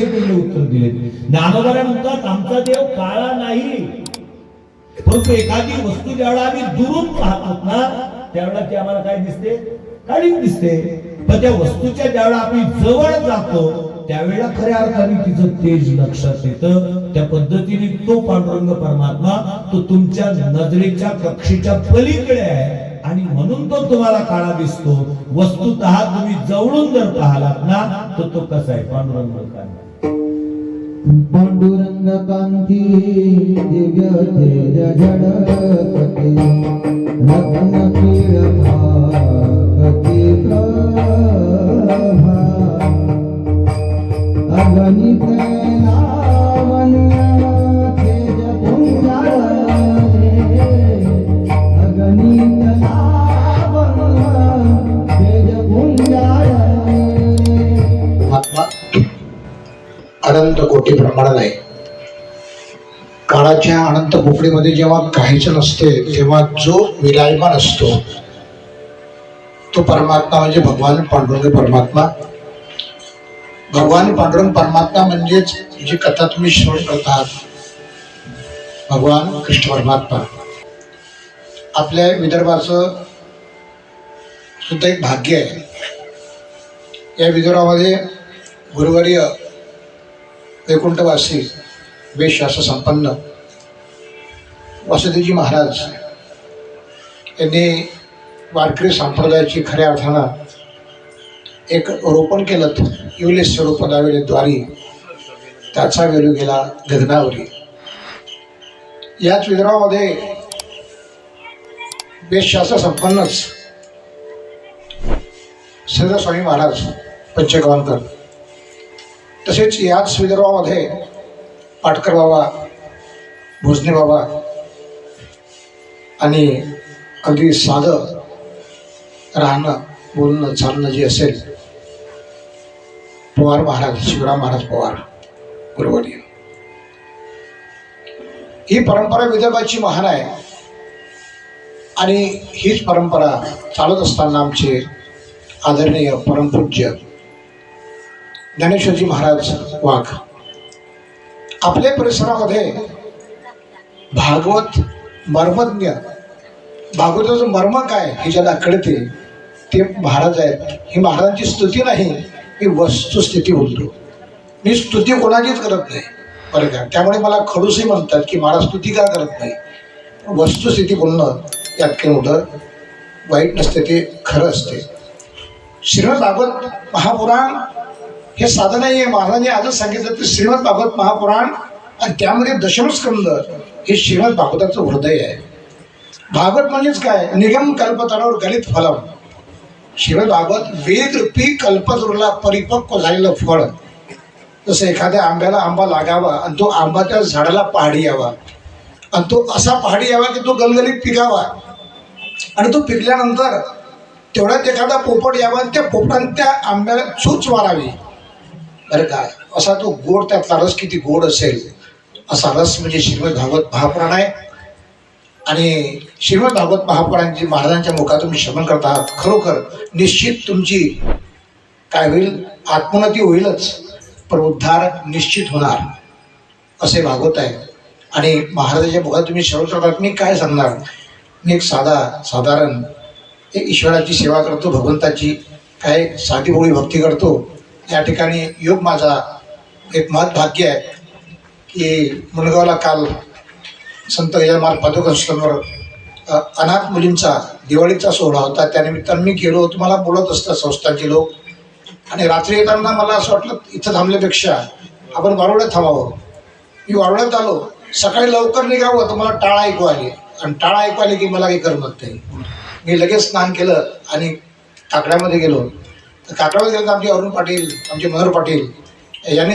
उत्तर दिले ज्ञानोबाने म्हणतात आमचा देव काळा नाही. परंतु एखादी वस्तू ज्यावेळेला आम्ही दुरून पाहतो ना त्यावेळेला ती आम्हाला काय दिसते? काळी दिसते. पण त्या वस्तूच्या ज्यावेळेला आम्ही जवळ जातो त्यावेळेला खऱ्या अर्थाने तिचं तेज लक्षात येतं. त्या पद्धतीने तो पांडुरंग परमात्मा तो तुमच्या नजरेच्या कक्षेच्या पलीकडे आहे. आणि म्हणून तो तुम्हाला काळा दिसतो. वस्तुत तुम्ही जवळून जर पाहलात ना तर तो कसा आहे? पांडुरंग काय पांडुरंग कांती दिव्य तेज झडकते रत्न पीळ भाकती प्रभा अगणित लावण्य तेज पुंजाळे अगणित लावण्य तेज अनंत कोटी प्रमाणात आहे काळाच्या अनंत पोकळीमध्ये जेव्हा काहीच नसते तेव्हा जो विराजमान असतो तो परमात्मा म्हणजे भगवान पांडुरंग परमात्मा. भगवान पांडुरंग परमात्मा म्हणजेच जी कथा तुम्ही श्रवण करतात भगवान कृष्ण परमात्मा. आपल्या विदर्भाचं सुद्धा एक भाग्य आहे. या विदर्भामध्ये गुरुवर्य वैकुंठवासी वेशशास्त्र संपन्न वासुदेवजी महाराज यांनी वारकरी संप्रदायाची खऱ्या अर्थानं एक रोपण केलं येवले स्वरूप दावेले द्वारी. त्याचा वेलू गेला गगनावरी. याच विदर्भामध्ये वेशशास्त्र संपन्नच श्रीधर स्वामी महाराज पंचगवानकर तसेच याच विदर्भामध्ये पाटकर बाबा भोजने बाबा आणि अगदी साधं राहणं बोलणं चालणं जे असेल पवार महाराज शिवराम महाराज पवार गुरुवर्य ही परंपरा विदर्भाची महान आहे. आणि हीच परंपरा चालत असताना आमचे आदरणीय परमपूज्य ज्ञानेश्वरजी महाराज वाघ. आपल्या परिसरामध्ये भागवत मर्मज्ञ भागवताचं मर्म काय हे ज्याला कळते ते महाराज आहेत. ही महाराजांची स्तुती नाही मी वस्तुस्थिती बोलतो. मी स्तुती कोणाचीच करत नाही. बरं का? त्यामुळे मला खडूसही म्हणतात की महाराज स्तुती का करत नाही? वस्तुस्थिती बोलणं यात काही मोठं वाईट नसते ते खरं असते. श्रीमद भागवत महापुराण हे साधन आहे. महाराजांनी आजच सांगितलं तर श्रीमद भागवत महापुराण आणि त्यामध्ये दशमस्कंद हे श्रीमद भागवताचं हृदय आहे. भागवत म्हणजेच काय? निगम कल्पतरावर गलित फलम. श्रीमद भागवत वेद रूपी कल्पतरूला परिपक्व झालेलं फळ. जसं एखाद्या आंब्याला आंबा लागावा आणि तो आंबा त्या झाडाला पहाडी यावा. आणि तो असा पहाडी यावा की तो गलगलीत पिकावा आणि तो पिकल्यानंतर तेवढ्यात एखादा पोपट यावा आणि त्या पोपटाने त्या आंब्याला चूच मारावी. बरं काय? असा तो गोड त्यातला रस किती गोड असेल. असा रस म्हणजे श्रीमद भागवत महापुराण आहे. आणि श्रीमद भागवत महापुराणची महाराजांच्या मुखात तुम्ही श्रवण करता खरोखर निश्चित तुमची काय होईल? आत्मोन्नती होईलच पण उद्धार निश्चित होणार असे भागवत आहे. आणि महाराजांच्या मुखात तुम्ही श्रवण करतात मी काय सांगणार? मी एक साधा साधारण एक ईश्वराची सेवा करतो भगवंताची काय साधी भोळी भक्ती करतो या ठिकाणी योग माझा एक महत्भाग्य आहे की मुलगावला काल संत यजमान पादुकांवर अनाथ मुलींचा दिवाळीचा सोहळा होता. त्यानिमित्तानं मी गेलो. तुम्हाला बोलत असतात संस्थांचे लोक. आणि रात्री येताना मला असं वाटलं इथं थांबल्यापेक्षा आपण वारुड्यात थांबावं. मी वारुड्यात आलो. सकाळी लवकर निघावं तर मला टाळा ऐकू आली. आणि टाळा ऐकू आली की मला काही करमत नाही. मी लगेच स्नान केलं आणि काकड्यामध्ये गेलो. तर काकड्यामध्ये आमचे अरुण पाटील आमचे मनोहर पाटील यांनी